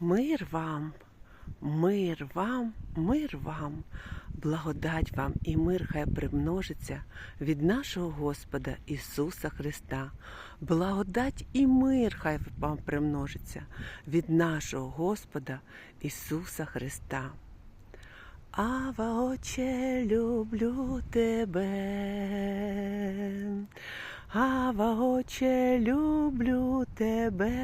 Мир вам, мир вам, мир вам, благодать вам і мир хай примножиться від нашого Господа Ісуса Христа. Благодать і мир хай вам примножиться від нашого Господа Ісуса Христа. Ава, Отче, люблю тебе. Ава, Отче, люблю тебе.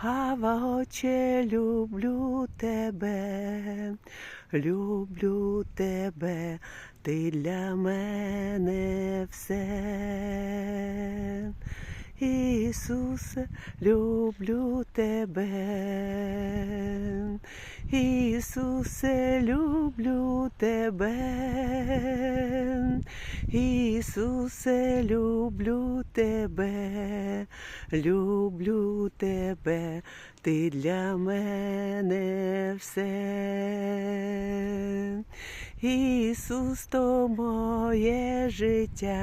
Ава, Отче, люблю тебе. Люблю тебе, ти для мене все. Ісусе, люблю тебе. Ісусе, люблю тебе. Ісусе, люблю тебе. Люблю тебе, ти для мене все. Ісус, то моє життя.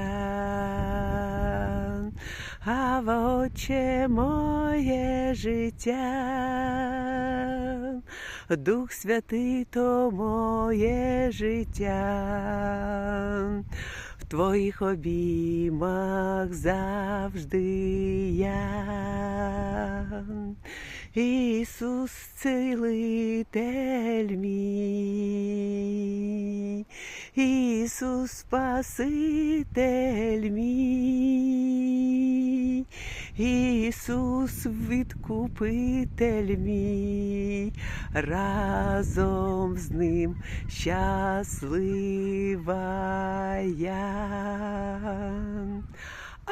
Ава, Отче, моє життя, Дух Святий то моє життя, в Твоїх обіймах завжди я. Ісус, цілитель мій, Ісус, Спаситель мій, Ісус, відкупитель мій, разом з ним щаслива я.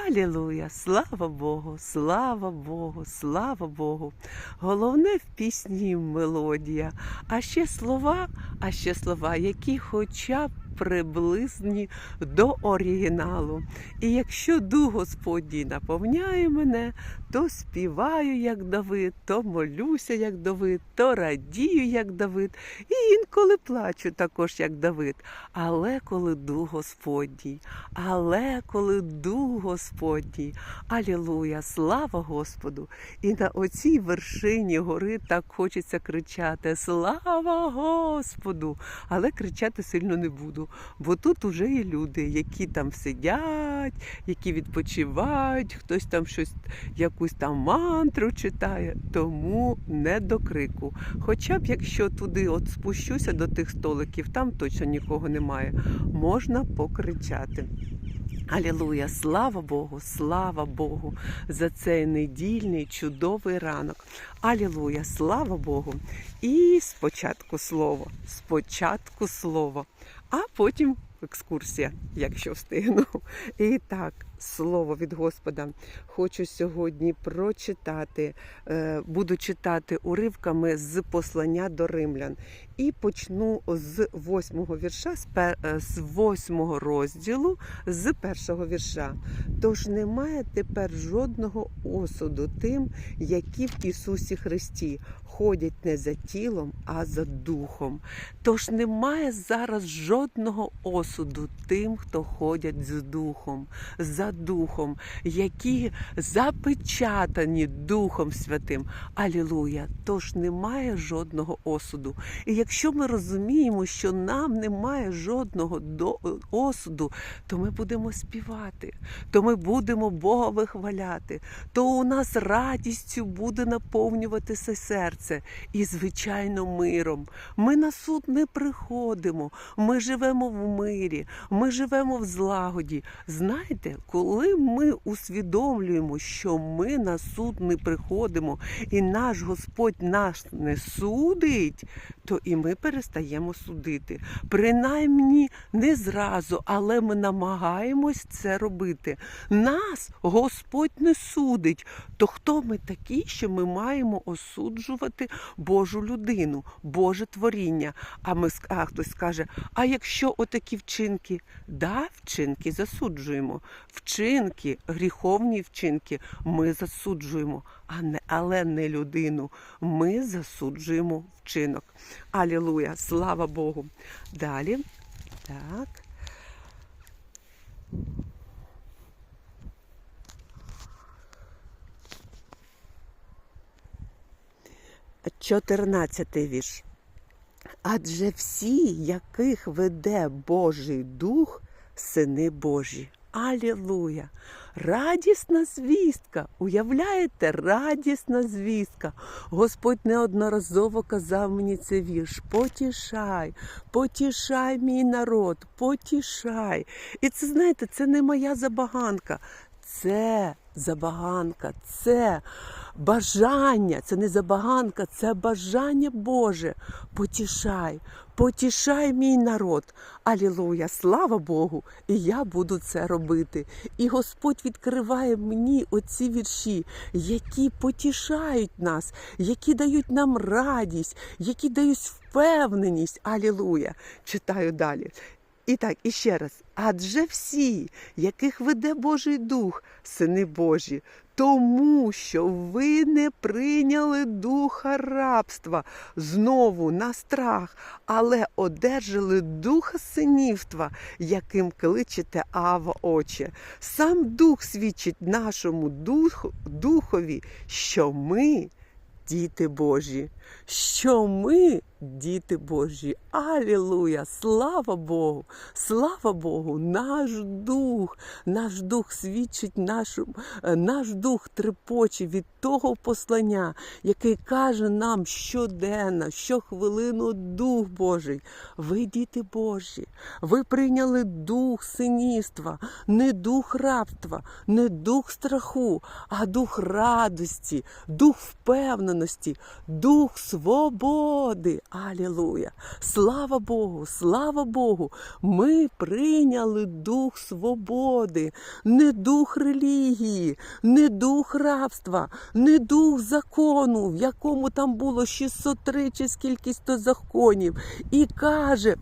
Алілуя! Слава Богу, слава Богу, слава Богу. Головне в пісні мелодія, а ще слова, а ще слова, які хоча б приблизні до оригіналу. І якщо дух Господній наповняє мене, то співаю, як Давид, то молюся, як Давид, то радію, як Давид, і інколи плачу також, як Давид. Але коли дух Господній, але коли дух Господній, алілуя, слава Господу! І на оцій вершині гори так хочеться кричати: Слава Господу! Але кричати сильно не буду, бо тут уже є люди, які там сидять, які відпочивають, хтось там щось, якусь там мантру читає, тому не до крику. Хоча б якщо туди от спущуся до тих столиків, там точно нікого немає, можна покричати. Алілуя, слава Богу, слава Богу за цей недільний чудовий ранок. Алілуя, слава Богу. І спочатку слово, спочатку слово, а потім екскурсія, якщо встигну. І так, слово від Господа. Хочу сьогодні прочитати, е, буду читати уривками з послання до римлян. І почну з восьмого вірша, з е, з восьмого розділу, з першого вірша. Тож немає тепер жодного осуду тим, які в Ісусі Христі ходять не за тілом, а за духом. Тож немає зараз жодного осуду тим, хто ходять з духом, за духом, які запечатані Духом Святим. Алілуя! Тож немає жодного осуду. І якщо ми розуміємо, що нам немає жодного осуду, то ми будемо співати, то ми будемо Бога вихваляти, то у нас радістю буде наповнюватися серце і, звичайно, миром. Ми на суд не приходимо, ми живемо в мирі, ми живемо в злагоді. Знаєте, коли ми усвідомлюємо, що ми на суд не приходимо, і наш Господь нас не судить, то і ми перестаємо судити. Принаймні не зразу, але ми намагаємось це робити. Нас Господь не судить. То хто ми такі, що ми маємо осуджувати Божу людину, Боже творіння? А ми а хтось скаже: а якщо отакі вчинки, да, вчинки засуджуємо. Вчинки, гріховні вчинки ми засуджуємо, але не людину. Ми засуджуємо вчинок. Алілуя, слава Богу. Далі. Так. 14 вірш. Адже всі, яких веде Божий Дух, сини Божі. Алілуя! Радісна звістка. Уявляєте, радісна звістка. Господь неодноразово казав мені цей вірш: потішай, потішай мій народ, потішай. І це знаєте, це не моя забаганка. Це забаганка, це бажання, це не забаганка, це бажання Боже. Потішай, потішай мій народ. Алілуя, слава Богу! І я буду це робити. І Господь відкриває мені оці вірші, які потішають нас, які дають нам радість, які дають впевненість. Алілуя! Читаю далі. І так, і ще раз. Адже всі, яких веде Божий Дух, сини Божі, тому що ви не прийняли духа рабства знову на страх, але одержали духа синівства, яким кличете Ава Отче. Сам Дух свідчить нашому духу, духові, що ми діти Божі, що ми діти Божі. Алілуя! Слава Богу! Слава Богу! Наш дух, наш дух свідчить нашому, е, наш дух трепоче від того послання, який каже нам щоденно, щохвилину Дух Божий. Ви діти Божі, ви прийняли дух синівства, не дух рабства, не дух страху, а дух радості, дух впевненості, дух свободи. Алілуя! Слава Богу! Слава Богу! Ми прийняли дух свободи, не дух релігії, не дух рабства, не дух закону, в якому там було 603 чи скількись то законів. І каже.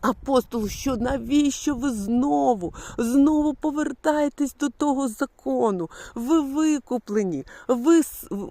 Апостол, що навіщо ви знову, знову повертаєтесь до того закону? Ви викуплені, ви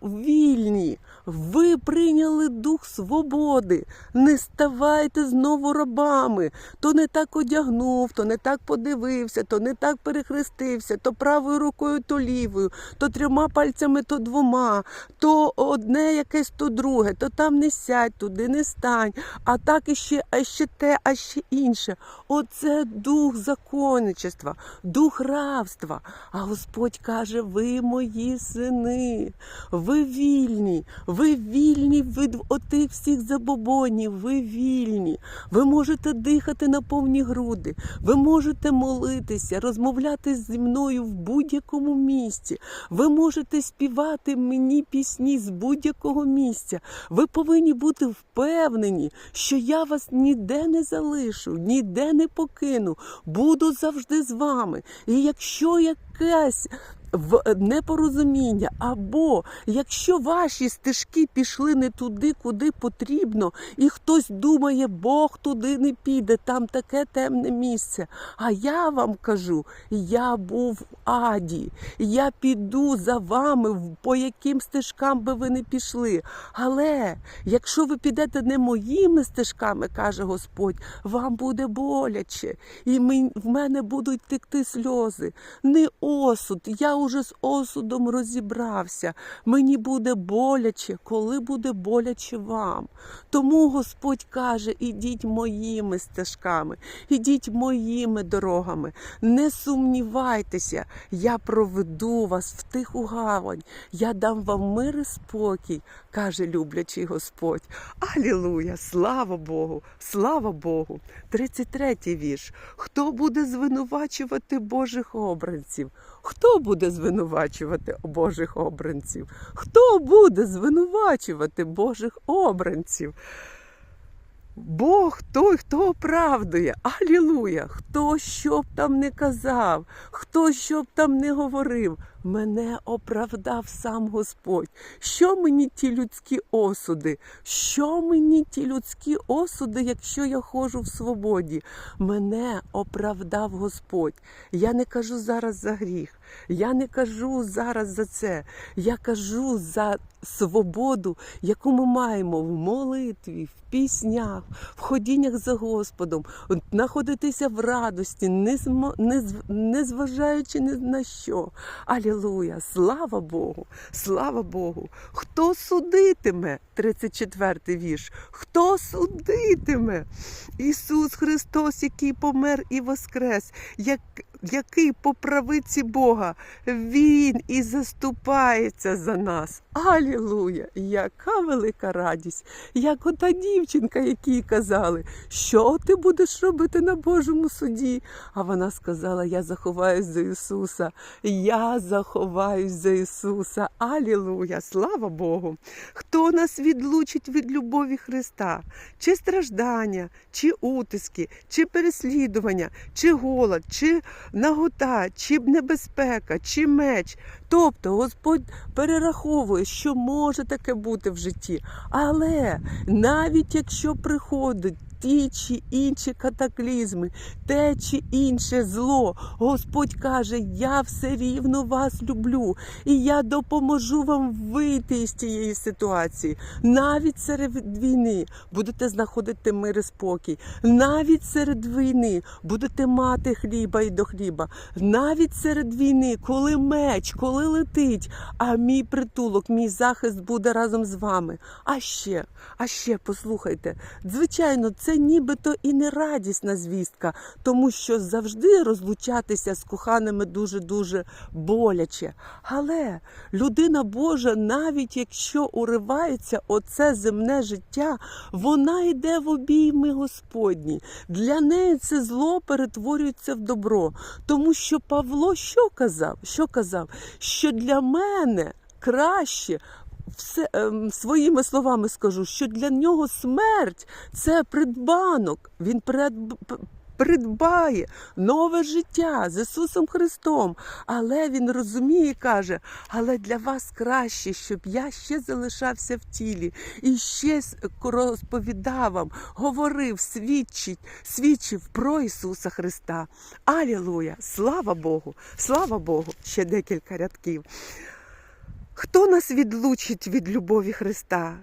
вільні, ви прийняли дух свободи. Не ставайте знову рабами. То не так одягнув, то не так подивився, то не так перехрестився, то правою рукою, то лівою, то трьома пальцями, то двома, то одне якесь, то друге, то там не сядь, туди не стань, а так іще, а ще те, а ще інше. Оце дух законничества, дух рабства. А Господь каже: ви мої сини, ви вільні, ви вільні від отих всіх забобонів, ви вільні. Ви можете дихати на повні груди, ви можете молитися, розмовляти зі мною в будь-якому місці. Ви можете співати мені пісні з будь-якого місця. Ви повинні бути впевнені, що я вас ніде не залишу, ніде не покину. Буду завжди з вами. І якщо якесь в непорозуміння, або якщо ваші стежки пішли не туди, куди потрібно, і хтось думає, Бог туди не піде, там таке темне місце. А я вам кажу, я був в аді, я піду за вами, по яким стежкам би ви не пішли. Але якщо ви підете не моїми стежками, каже Господь, вам буде боляче, і в мене будуть текти сльози. Не осуд. Я уже з осудом розібрався. Мені буде боляче, коли буде боляче вам. Тому Господь каже: ідіть моїми стежками, ідіть моїми дорогами. Не сумнівайтеся, я проведу вас в тиху гавань, я дам вам мир і спокій, каже люблячий Господь. Алілуя! Слава Богу! Слава Богу! 33-й вірш. Хто буде звинувачувати Божих обранців? Хто буде звинувачувати Божих обранців? Хто буде звинувачувати Божих обранців? Бог той, хто оправдує. Алілуя! Хто що б там не казав, хто що б там не говорив, мене оправдав сам Господь. Що мені ті людські осуди? Що мені ті людські осуди, якщо я ходжу в свободі? Мене оправдав Господь. Я не кажу зараз за гріх. Я не кажу зараз за це. Я кажу за свободу, яку ми маємо в молитві, в піснях, в ходіннях за Господом, знаходитися в радості, не, зважаючи на що. Алілуя. Алілуя! Слава Богу! Слава Богу! Хто судитиме? 34 вірш. Хто судитиме? Ісус Христос, який помер і воскрес, як, який по правиці Бога, Він і заступається за нас. Алілуя! Яка велика радість! Як ота дівчинка, якій казали, що ти будеш робити на Божому суді? А вона сказала: Я заховаюсь за Ісуса, я заховаюсь за Ісуса. Алілуя! Слава Богу! Хто нас відлучить від любові Христа? Чи страждання, чи утиски, чи переслідування, чи голод, чи нагота, чи небезпека, чи меч. Тобто Господь перераховує, що може таке бути в житті. Але навіть якщо приходить ті чи інші катаклізми, те чи інше зло, Господь каже: Я все рівно вас люблю, і я допоможу вам вийти із цієї ситуації. Навіть серед війни будете знаходити мир і спокій. Навіть серед війни будете мати хліба і до хліба. Навіть серед війни, коли меч, коли летить, а мій притулок, мій захист буде разом з вами. А ще, а ще послухайте, звичайно, це нібито і не радісна звістка, тому що завжди розлучатися з коханими дуже дуже боляче. Але людина Божа, навіть якщо уривається оце земне життя, вона йде в обійми Господні. Для неї це зло перетворюється в добро. Тому що Павло що казав? Що казав? Що для мене краще. Все ем, своїми словами скажу, що для нього смерть це придбанок. Він придб... придбає нове життя з Ісусом Христом. Але він розуміє і каже: але для вас краще, щоб я ще залишався в тілі і ще розповідав вам, говорив, свідчить, свідчив про Ісуса Христа. Алілуя! Слава Богу! Слава Богу! Ще декілька рядків. Хто нас відлучить від любові Христа?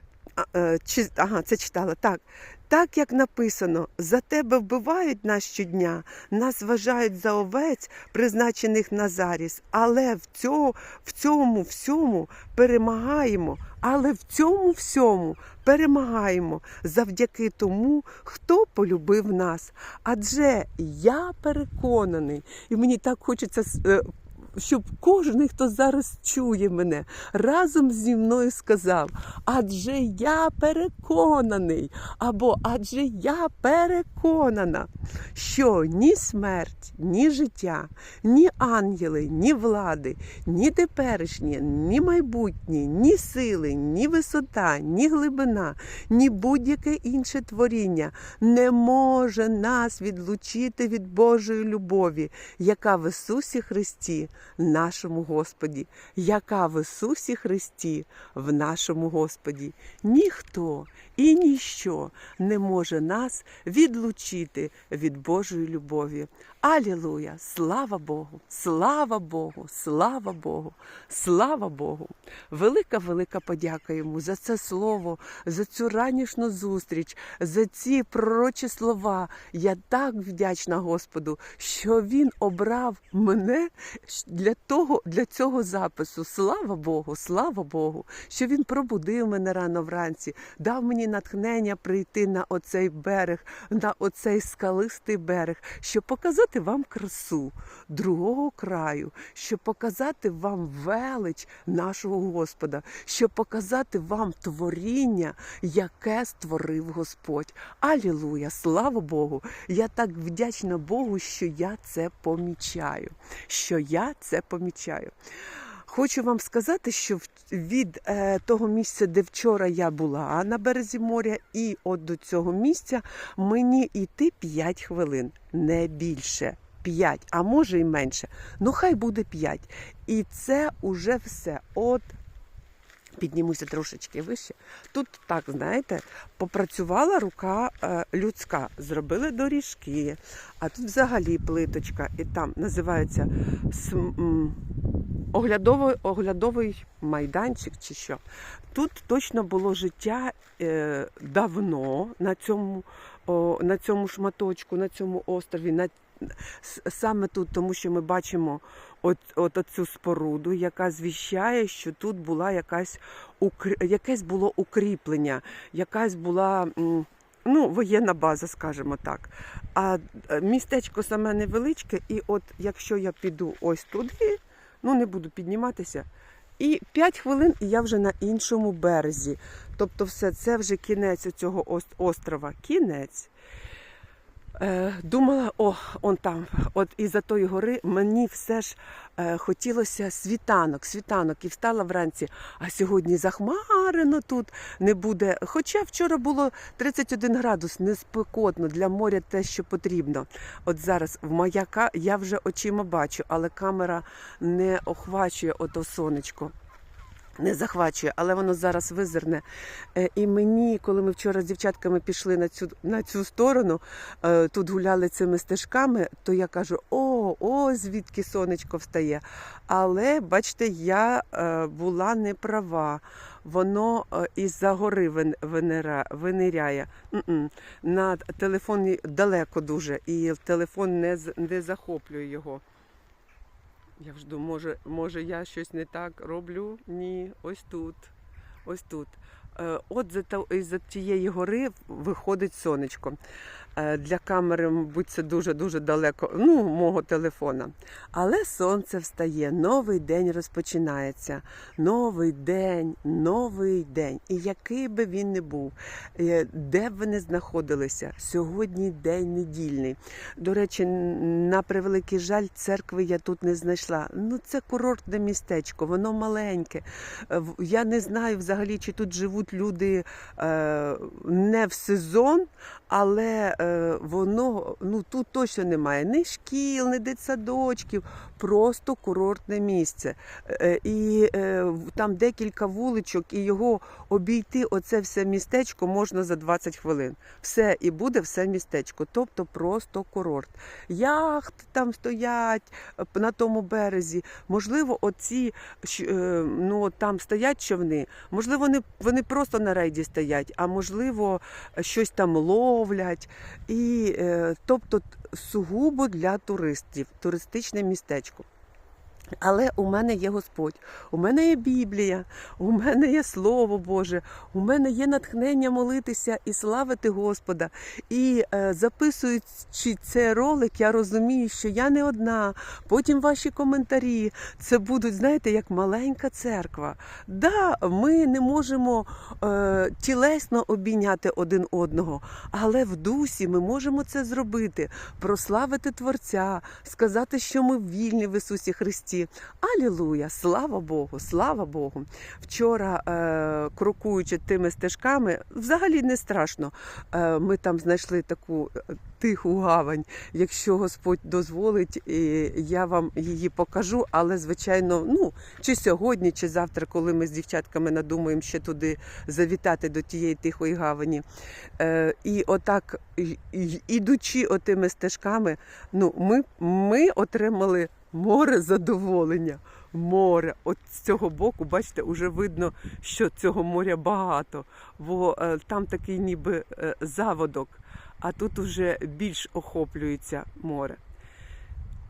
Е, ага, це читала. Так. Так як написано, за тебе вбивають нас щодня, нас вважають за овець, призначених на заріз, але в цьому, в цьому всьому перемагаємо, але в цьому всьому перемагаємо завдяки тому, хто полюбив нас. Адже я переконаний, і мені так хочеться е, щоб кожен, хто зараз чує мене, разом зі мною сказав: адже я переконаний, або адже я переконана, що ні смерть, ні життя, ні ангели, ні влади, ні теперішнє, ні майбутнє, ні сили, ні висота, ні глибина, ні будь-яке інше творіння не може нас відлучити від Божої любові, яка в Ісусі Христі, нашому Господі, яка в Ісусі Христі, в нашому Господі. Ніхто і ніщо не може нас відлучити від Божої любові. Алілуя! Слава Богу! Слава Богу! Слава Богу! Слава Богу! Велика, велика подяка йому за це слово, за цю ранішню зустріч, за ці пророчі слова. Я так вдячна Господу, що Він обрав мене для того, для цього запису. Слава Богу, слава Богу, що він пробудив мене рано вранці, дав мені натхнення прийти на оцей берег, на оцей скалистий берег, щоб показати вам красу другого краю, щоб показати вам велич нашого Господа, щоб показати вам творіння, яке створив Господь. Алілуя! Слава Богу! Я так вдячна Богу, що я це помічаю. Що я це помічаю. Хочу вам сказати, що від е, того місця, де вчора я була на березі моря, і от до цього місця мені йти 5 хвилин, не більше. 5, а може і менше. Ну, хай буде 5. І це уже все. От піднімуся трошечки вище. Тут так, знаєте, попрацювала рука е, людська, зробили доріжки, а тут взагалі плиточка, і там називається оглядовий, оглядовий майданчик чи що. Тут точно було життя е, давно на цьому, на цьому шматочку, на цьому острові, на, саме тут, тому що ми бачимо от, от цю споруду, яка звіщає, що тут була якась якесь було укріплення, якась була. Ну, воєнна база, скажімо так. А е, містечко саме невеличке, і от якщо я піду ось туди, ну не буду підніматися, і 5 хвилин, і я вже на іншому березі. Тобто, все це вже кінець цього острова. Кінець. Е, думала, о, он там, от із-за тої гори мені все ж е, хотілося світанок, світанок, і встала вранці. А сьогодні захмарено тут не буде. Хоча вчора було 31 градус, неспекотно для моря те, що потрібно. От зараз в маяка я вже очима бачу, але камера не охвачує ото сонечко. Не захвачує, але воно зараз визирне. Е, І мені, коли ми вчора з дівчатками пішли на цю на цю сторону, е, тут гуляли цими стежками, то я кажу: о, о, звідки сонечко встає. Але бачите, я е, була не права. Воно із-за гори вин- винира- виниряє. М-м. На телефоні далеко дуже, і телефон не, не захоплює його. Я жду, може, може я щось не так роблю? Ні, ось тут. Ось тут. Е, От із-за тієї гори виходить сонечко. Е, Для камери, мабуть, це дуже-дуже далеко, ну, мого телефона. Але сонце встає, новий день розпочинається. Новий день, новий день. І який би він не був, е, де б ви не знаходилися, сьогодні день недільний. До речі, на превеликий жаль, церкви я тут не знайшла. Ну, це курортне містечко, воно маленьке. Я не знаю взагалі, чи тут живуть люди е, не в сезон, але е, воно ну тут точно немає ні шкіл, ні дитсадочків, просто курортне місце. Е, і там декілька вуличок, і його обійти, оце все містечко можна за 20 хвилин. Все і буде все містечко, тобто просто курорт. Яхти там стоять на тому березі. Можливо, оці ну там стоять човни. Можливо, вони, вони просто на рейді стоять, а можливо, щось там ловлять. І е, тобто сугубо для туристів, туристичне містечко. Але у мене є Господь, у мене є Біблія, у мене є Слово Боже, у мене є натхнення молитися і славити Господа. І е, записуючи цей ролик, я розумію, що я не одна. Потім ваші коментарі це будуть, знаєте, як маленька церква. Да, ми не можемо е, тілесно обійняти один одного, але в дусі ми можемо це зробити, прославити Творця, сказати, що ми вільні в Ісусі Христі. Алілуя! Слава Богу! Слава Богу! Вчора, е, крокуючи тими стежками, взагалі не страшно. Е, ми там знайшли таку е, тиху гавань. Якщо Господь дозволить, і я вам її покажу. Але, звичайно, ну чи сьогодні, чи завтра, коли ми з дівчатками надумаємо ще туди завітати до тієї тихої гавані. Е, і отак, ідучи отими стежками, ну, ми, ми отримали море задоволення. Море. От з цього боку, бачите, вже видно, що цього моря багато, бо е, там такий ніби е, заводок, а тут уже більш охоплюється море.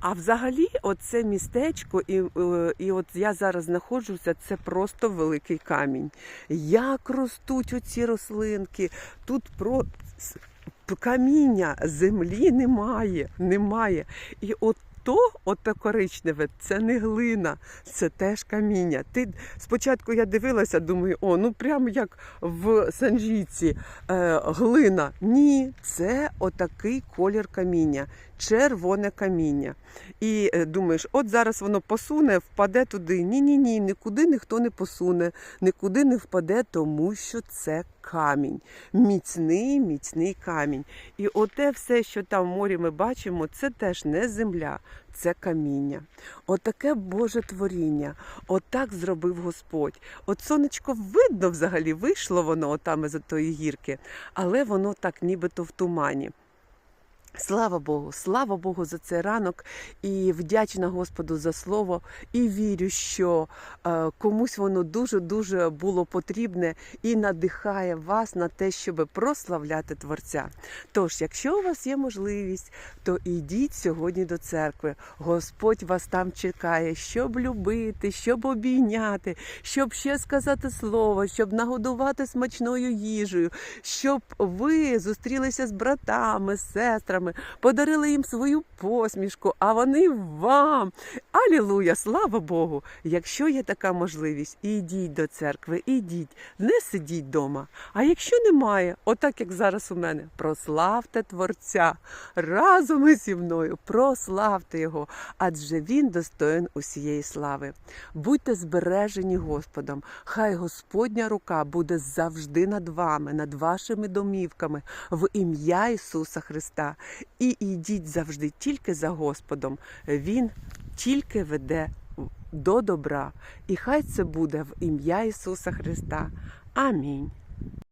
А взагалі, оце містечко, і, е, і от я зараз знаходжуся, це просто великий камінь. Як ростуть оці рослинки, тут про каміння землі немає, немає. І от то, ото коричневе, це не глина, це теж каміння. Ти спочатку я дивилася, думаю, о, ну прямо як в Санжіці е, глина. Ні, це отакий колір каміння, червоне каміння. І е, думаєш, от зараз воно посуне, впаде туди. Ні, ні, ні, нікуди ніхто не посуне, нікуди не впаде, тому що це камінь. Міцний, міцний камінь. І оте все, що там в морі ми бачимо, це теж не земля, це каміння. Отаке Боже творіння. Отак зробив Господь. От сонечко видно взагалі, вийшло воно отам із тої гірки, але воно так нібито в тумані. Слава Богу, слава Богу за цей ранок і вдячна Господу за слово. І вірю, що е, комусь воно дуже дуже було потрібне і надихає вас на те, щоб прославляти Творця. Тож, якщо у вас є можливість, то ідіть сьогодні до церкви. Господь вас там чекає, щоб любити, щоб обійняти, щоб ще сказати слово, щоб нагодувати смачною їжею, щоб ви зустрілися з братами, з сестрами, подарили їм свою посмішку, а вони вам. Алілуя, слава Богу! Якщо є така можливість, ідіть до церкви, ідіть, не сидіть вдома. А якщо немає, отак як зараз у мене, прославте Творця разом зі мною, прославте Його, адже Він достоин усієї слави. Будьте збережені Господом, хай Господня рука буде завжди над вами, над вашими домівками, в ім'я Ісуса Христа. І йдіть завжди тільки за Господом. Він тільки веде до добра. І хай це буде в ім'я Ісуса Христа. Амінь.